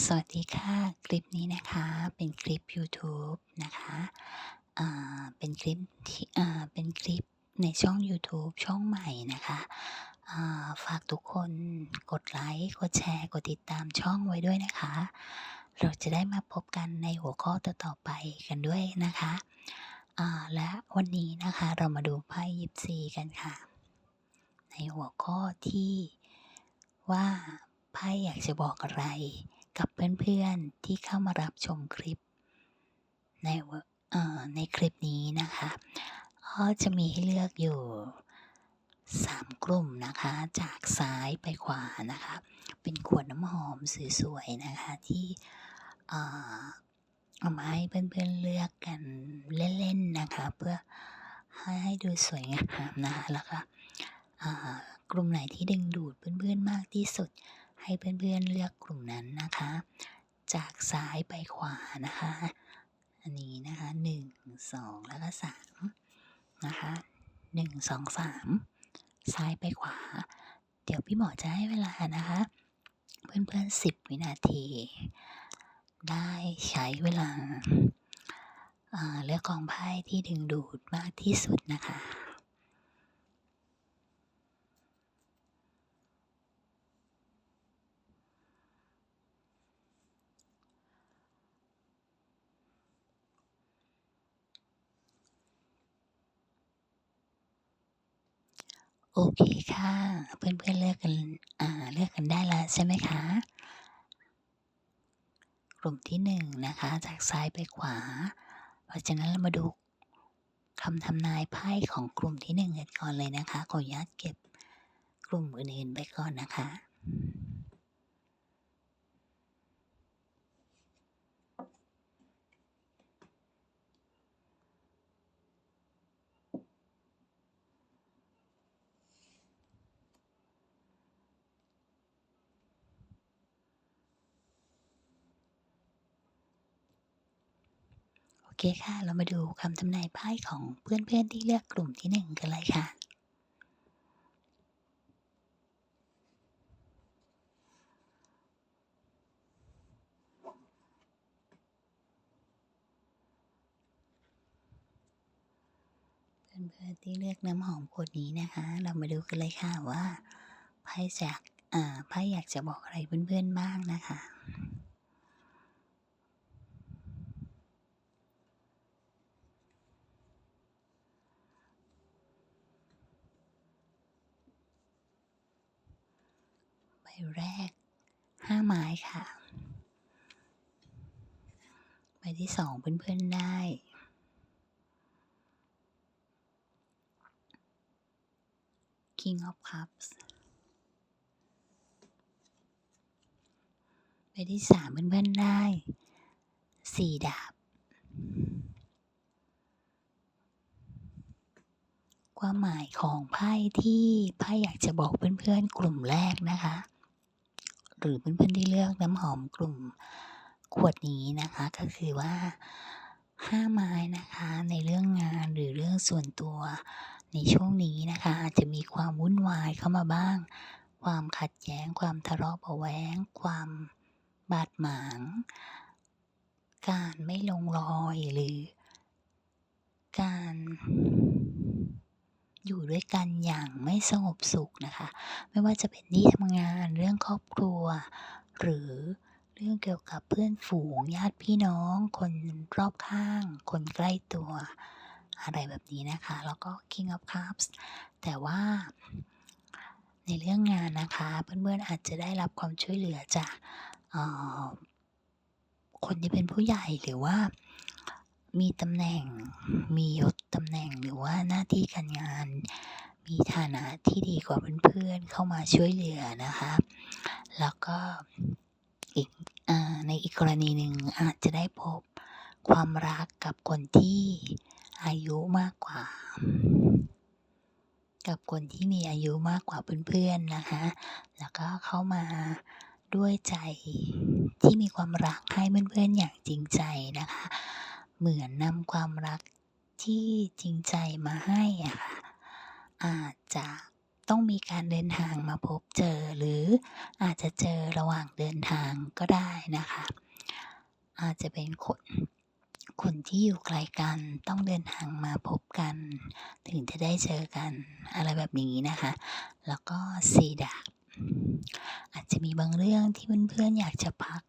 สวัสดีค่ะ คลิปนี้นะคะเป็นคลิปยูทูบนะคะเป็นคลิปที่เป็นคลิปในช่องยูทูบช่องใหม่นะคะฝากทุกคนกดไลค์กดแชร์ กดติดตามช่องไว้ด้วยนะคะ เราจะได้มาพบกันในหัวข้อต่อๆไปกันด้วยนะคะและวันนี้นะคะเรามาดูไพ่ยิปซีกันค่ะ ในหัวข้อที่ว่าไพ่อยากจะบอกอะไร กับเพื่อนๆที่เข้ามารับชมคลิป ในเอ่อในคลิปนี้นะคะก็จะมีให้เลือกอยู่ 3 กลุ่มนะคะ จากซ้ายไปขวานะคะ เป็นขวดน้ำหอมสวยๆนะคะที่เอ่อเอามาให้เพื่อนๆเลือกกันเล่นๆนะคะ เพื่อให้ดูสวยงามนะคะแล้วก็กลุ่มไหนที่ดึงดูดเพื่อนๆมากที่สุด ให้เพื่อนๆเลือกกลุ่มนั้นนะคะ จากซ้ายไปขวานะคะ อันนี้นะคะ 1 2 แล้วก็3นะคะ1 2 3 ซ้ายไปขวา เดี๋ยวพี่หมอจะให้เวลานะคะ เพื่อนๆ 10 วินาที ได้ใช้เวลาเลือกกองไพ่ที่ดึงดูดมากที่สุดนะคะ โอเคค่ะ เพื่อนๆเลือกกันอ่าเลือกกันได้แล้วใช่ไหมคะ กลุ่มที่1นนะคะ จากซ้ายไปขวา เพราะฉะนั้นเรามาดูคำทำนายไพ่ของกลุ่มที่1กันก่อนเลยนะคะ ขออนุญาตเก็บกลุ่มอื่นๆไปก่อนนะคะ เคค่ะ เรามาดูคำทำนายไพ่ของเพื่อนๆที่เลือกกลุ่มที่1กันเลยค่ะ เพื่อนๆที่เลือกน้ำหอมขวดนี้นะคะ เรามาดูกันเลยค่ะว่าไพ่จากอ่าไพ่อยากจะบอกอะไรเพื่อนๆบ้างนะคะ ใบแรก 5 ไม้ค่ะ ใบที่ 2 เพื่อนๆได้ King of Cups ใบที่3เพื่อนๆได้4ดาบ ความหมายของไพ่ที่ไพ่อยากจะบอกเพื่อนๆกลุ่มแรกนะคะ หรือเพื่อนๆที่เลือกน้ำหอมกลุ่มขวดนี้นะคะก็คือว่า5ไม้นะคะในเรื่องงานหรือเรื่องส่วนตัว ในช่วงนี้นะคะอาจจะมีความวุ่นวายเข้ามาบ้าง ความขัดแย้ง ความทะเลาะเบาะแว้งความบาดหมาง การไม่ลงรอยหรือ การ อยู่ด้วยกันอย่างไม่สงบสุขนะคะ ไม่ว่าจะเป็นที่ทำงานเรื่องครอบครัว หรือเรื่องเกี่ยวกับเพื่อนฝูงญาติพี่น้อง คนรอบข้าง คนใกล้ตัว อะไรแบบนี้นะคะ แล้วก็ King of Cups แต่ว่าในเรื่องงานนะคะ เพื่อนๆอาจจะได้รับความช่วยเหลือจากคนที่เป็นผู้ใหญ่หรือว่า มีตำแหน่ง มียศตำแหน่งหรือว่าหน้าที่การงาน มีฐานะที่ดีกว่าเพื่อนๆเข้ามาช่วยเหลือนะคะ แล้วก็อีกอ่าในอีกกรณีหนึ่งอาจจะได้พบความรักกับคนที่อายุมากกว่า กับคนที่มีอายุมากกว่าเพื่อนๆนะคะ แล้วก็เข้ามาด้วยใจที่มีความรักให้เพื่อนๆอย่างจริงใจนะคะ เหมือนนำความรักที่จริงใจมาให้อะค่ะอาจจะต้องมีการเดินทางมาพบเจอหรืออาจจะเจอระหว่างเดินทางก็ได้นะคะ อาจจะเป็นคนคนที่อยู่ไกลกันต้องเดินทางมาพบกัน ถึงจะได้เจอกันอะไรแบบนี้นะคะ แล้วก็4ดาบอาจจะมีบางเรื่องที่เพื่อนๆอยากจะพัก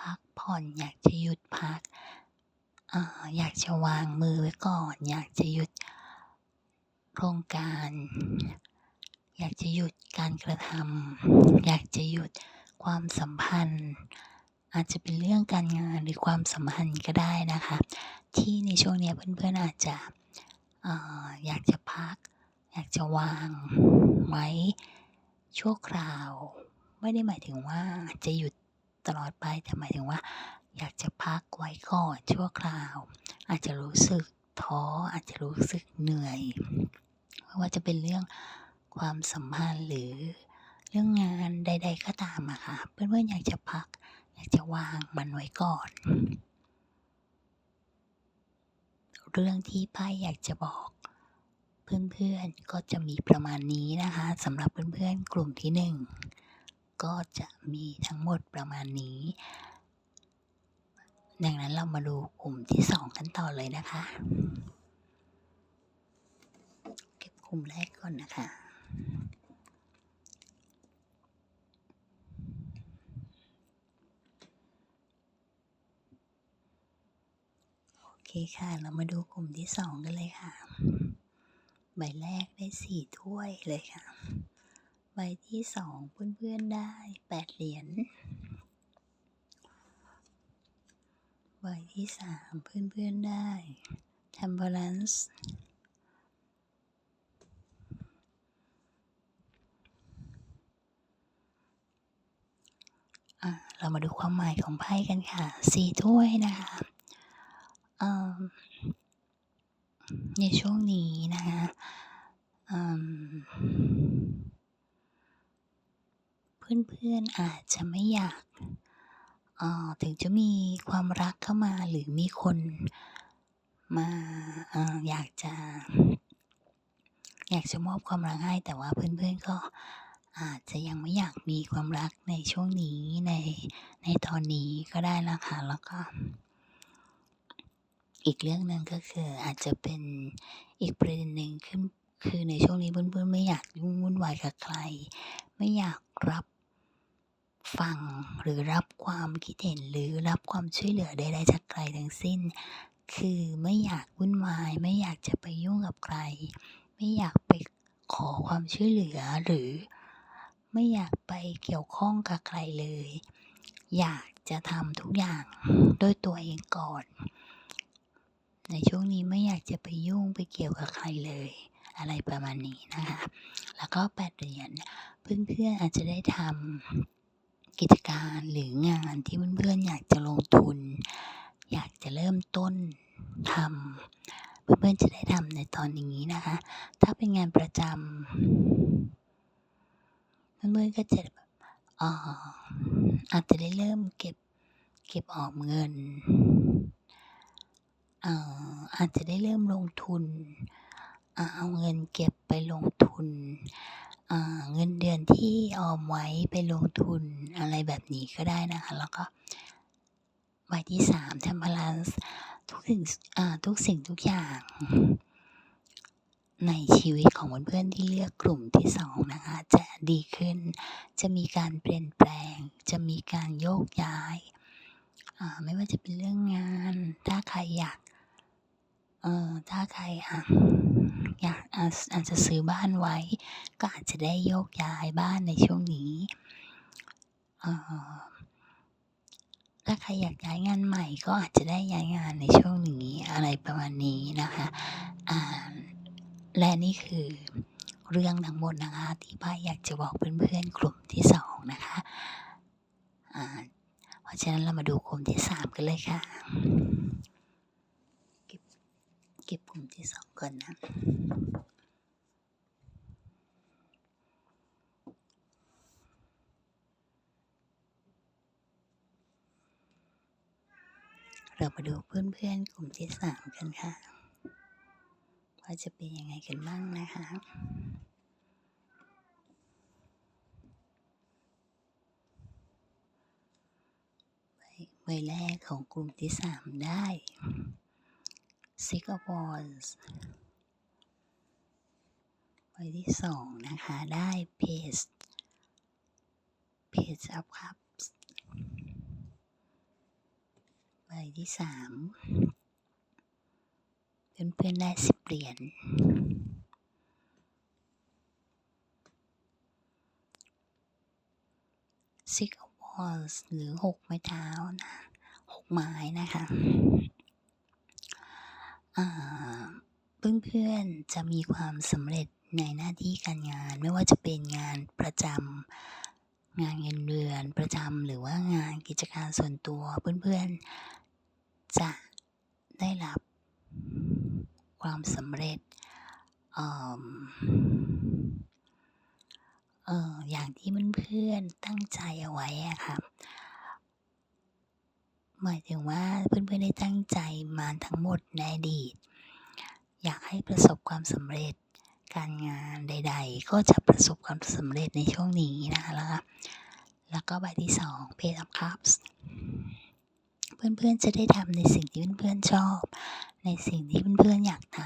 พักผ่อนอยากจะหยุดพัก ออยากจะวางมือไว้ก่อน อยากจะหยุดโครงการ อยากจะหยุดการกระทำอยากจะหยุดความสัมพันธ์ อาจจะเป็นเรื่องการงานหรือความสัมพันธ์ก็ได้นะคะ ที่ในช่วงเนี้ยเพื่อนๆอาจจะออยากจะพัก อยากจะวางไว้ชั่วคราว ไม่ได้หมายถึงว่าจะหยุดตลอดไปแต่หมายถึงว่า อยากจะพักไว้ก่อนชั่วคราว อาจจะรู้สึกท้ออาจจะรู้สึกเหนื่อย ไม่ว่าจะเป็นเรื่องความสัมพันธ์หรือเรื่องงานใด ๆ ก็ตามอะค่ะ เพื่อนๆอยากจะพัก อยากจะวางมันไว้ก่อน เรื่องที่ไพ่อยากจะบอก เพื่อนๆก็จะมีประมาณนี้นะคะสำหรับเพื่อนๆกลุ่มที่1ก็จะมีทั้งหมดประมาณนี้ ดังนั้นเรามาดูกลุ่มที่2กันต่อเลยนะคะ เก็บกลุ่มแรกก่อนนะคะโอเคค่ะ เรามาดูกลุ่มที่2กันเลยค่ะ ใบแรกได้4ถ้วยเลยค่ะ ใบที่2เพื่อนๆได้8เหรียญ ใบที่3เพื่อนๆได้ Temperance อ่าเรามาดูความหมายของไพ่กันค่ะ4ถ้วยนะคะในช่วงนี้นะคะเพื่อนๆอาจจะไม่อยาก ถึงจะมีความรักเข้ามาหรือมีคนมาอ่ออยากจะ อยากจะมอบความรักให้แต่ว่าเพื่อนๆก็อาจจะยังไม่อยากมีความรักในช่วงนี้ในในตอนนี้ก็ได้นะค่ะแล้วก็ อีกเรื่องหนึ่งก็คืออาจจะเป็นอีกประเด็นหนึ่งขึ้นคือในช่วงนี้เพื่อนๆไม่อยากยุ่งวุ่นวายกับใคร ไม่อยากรับ ฟังหรือรับความคิดเห็นหรือรับความช่วยเหลือใดๆจากใครทั้งสิ้น คือไม่อยากวุ่นวาย ไม่อยากจะไปยุ่งกับใคร ไม่อยากไปขอความช่วยเหลือหรือ ไม่อยากไปเกี่ยวข้องกับใครเลย อยากจะทำทุกอย่างด้วยตัวเองก่อน ในช่วงนี้ไม่อยากจะไปยุ่งไปเกี่ยวกับใครเลย อะไรประมาณนี้นะคะ แล้วก็8เหรียญเพื่อนๆอาจจะได้ทำ กิจการหรืองานที่เพื่อนๆอยากจะลงทุน อยากจะเริ่มต้นทำเพื่อนๆจะได้ทำในตอนนี้นะคะ ถ้าเป็นงานประจำเพื่อนๆก็จะแบบเอ่อาจจะได้เริ่มเก็บเก็บออมเงินเอ่อาจจะได้เริ่มลงทุน เอาเงินเก็บไปลงทุน อ่า เงินเดือนที่ ออมไว้ไปลงทุนอะไรแบบนี้ก็ได้นะคะ แล้วก็ใบที่3 Temperance ทุกสิ่งทุกสิ่งทุกอย่าง ในชีวิตของเพื่อนๆที่เลือกกลุ่มที่2นะคะ จะดีขึ้น จะมีการเปลี่ยนแปลง จะมีการโยกย้าย ไม่ว่าจะเป็นเรื่องงาน ถ้าใครอยาก เออถ้าใครอ่า อาจจะซื้อบ้านไว้ ก็อาจจะได้โยกย้ายบ้านในช่วงนี้ถ้าใครอยากย้ายงานใหม่ก็อาจจะได้ย้ายงานในช่วงนี้อะไรประมาณนี้นะคะและนี่คือเรื่องทั้งหมดนะคะที่ไพ่อยากจะบอกเพื่อนๆกลุ่มที่2นะคะเพราะฉะนั้นเรามาดูกลุ่มที่3กันเลยค่ะ ก็บกลุ่มที่สองก่อนนะเรามาดูเพื่อนๆกลุ่มที่สามกันค่ะ ว่าจะเป็นยังไงกันบ้างนะคะ ใบแรกของกลุ่มที่สามได้ Six of Wands ใบที่2นะคะ ได้ Page Page of Cups ใบที่3เพื่อนๆได้10เหรียญ Six of Wands หรือ6ไม้เท้านะ6ไม้นะคะ เพื่อนๆจะมีความสำเร็จในหน้าที่การงานไม่ว่าจะเป็นงานประจำงานเงินเดือนประจำหรือว่างานกิจการส่วนตัวเพื่อนๆ จะได้รับความสำเร็จเออเอออย่างที่เพื่อนๆตั้งใจเอาไว้อะค่ะ หมายถึงว่าเพื่อนๆได้ตั้งใจมาทั้งหมดในอดีต อยากให้ประสบความสำเร็จการงานใด ๆ ก็จะประสบความสำเร็จในช่วงนี้นะคะแล้วก็แล้วก็ใบที่2 Page of Cups เพื่อนๆจะได้ทำในสิ่งที่เพื่อนๆชอบ ในสิ่งที่เพื่อนๆอยากท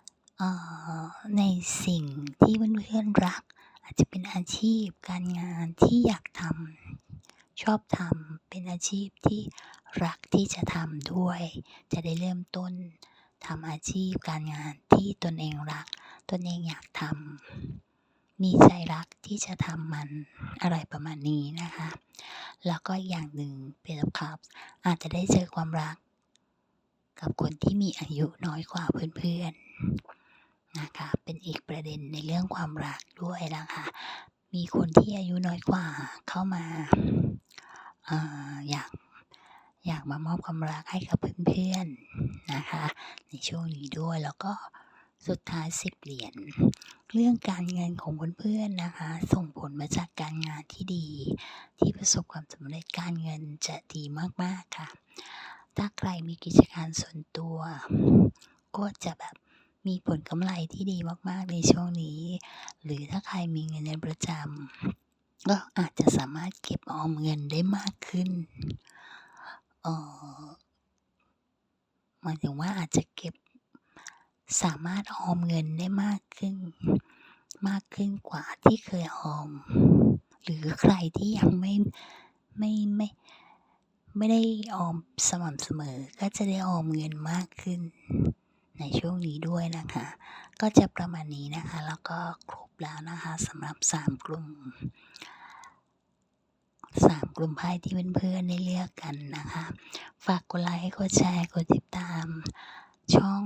ำในสิ่งที่เพื่อนๆรัก อาจจะเป็นอาชีพการงานที่อยากทำ ชอบทำเป็นอาชีพที่รักที่จะทำด้วย จะได้เริ่มต้นทำอาชีพการงานที่ตนเองรัก ตนเองอยากทำมีใจรักที่จะทำมันอะไรประมาณนี้นะคะ แล้วก็อีกอย่างหนึ่ง Page of Cups อาจจะได้เจอความรัก กับคนที่มีอายุน้อยกว่าเพื่อนๆนะคะเป็นอีกประเด็นในเรื่องความรักด้วยนะคะ มีคนที่อายุน้อยกว่าเข้ามาอาอยากอยากมามอบความรักให้กับเพื่อนๆนะคะ ในช่วงนี้ด้วยแล้วก็สุดท้าย10เหรียญเรื่องการเงินของเพื่อนๆนะคะ ส่งผลมาจากการงานที่ดี ที่ประสบความสำเร็จการเงินจะดีมากๆค่ะ ถ้าใครมีกิจการส่วนตัว ก็จะแบบ มีผลกำไรที่ดีมากๆในช่วงนี้ หรือถ้าใครมีเงินเดือนประจำก็อาจจะสามารถเก็บออมเงินได้มากขึ้นเออหมายถึงว่าอาจจะเก็บสามารถออมเงินได้มากขึ้น มากขึ้นกว่าที่เคยออม หรือใครที่ยังไม่ไม่ไม่ไม่ได้ออมสม่ำเสมอ ก็จะได้ออมเงินมากขึ้น ในช่วงนี้ด้วยนะคะ ก็จะประมาณนี้นะคะ แล้วก็ครบแล้วนะคะสำหรับ 3 กลุ่ม 3 กลุ่มไพ่ที่เพื่อนๆได้เลือกกันนะคะ ฝากกดไลค์กดแชร์กดติดตามช่อง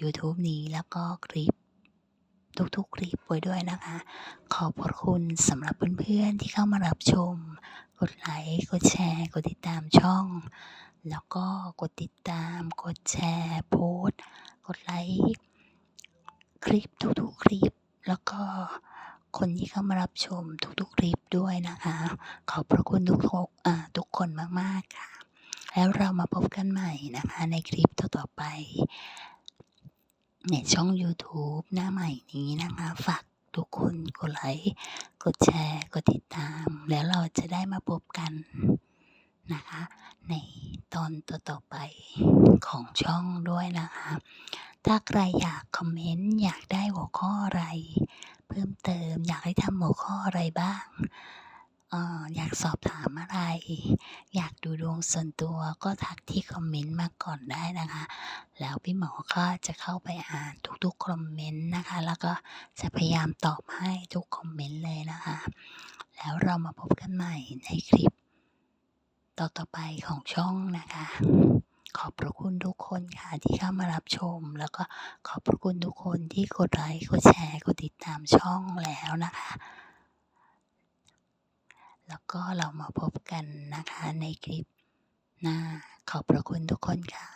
ยูทูบนี้แล้วก็คลิป ทุกๆคลิปไว้ด้วยนะคะ ขอบพระคุณสำหรับเพื่อนๆที่เข้ามารับชม กดไลค์ กดแชร์ กดติดตามช่อง แล้วก็กดติดตาม กดแชร์ โพสต์ กดไลค์คลิปทุกๆคลิป แล้วก็คนที่เข้ามารับชมทุกๆคลิปด้วยนะคะ ขอบพระคุณทุกคนอ่าทุกคนมากๆค่ะ แล้วเรามาพบกันใหม่นะคะในคลิปต่อๆไป ในช่องยูทูบหน้าใหม่นี้นะคะ ฝากทุกคนกดไลค์กดแชร์กดติดตาม แล้วเราจะได้มาพบกันนะคะ ในตอนต่อๆไปของช่องด้วยนะคะ ถ้าใครอยากคอมเมนต์ อยากได้หัวข้ออะไร เพิ่มเติมอยากให้ทำหัวข้ออะไรบ้าง ออยากสอบถามอะไร อยากดูดวงส่วนตัวก็ทักที่คอมเมนต์มาก่อนได้นะคะ แล้วพี่หมอก็จะเข้าไปอ่านทุกๆคอมเมนต์นะคะ แล้วก็จะพยายามตอบให้ทุกคอมเมนต์เลยนะคะ แล้วเรามาพบกันใหม่ในคลิป ต่อๆไปของช่องนะคะ ขอบพระคุณทุกคนค่ะที่เข้ามารับชม แล้วก็ขอบพระคุณทุกคนที่กดไลค์กดแชร์กดติดตามช่องแล้วนะคะ แล้วก็เรามาพบกันนะคะในคลิปหน้าขอบพระคุณทุกคนค่ะ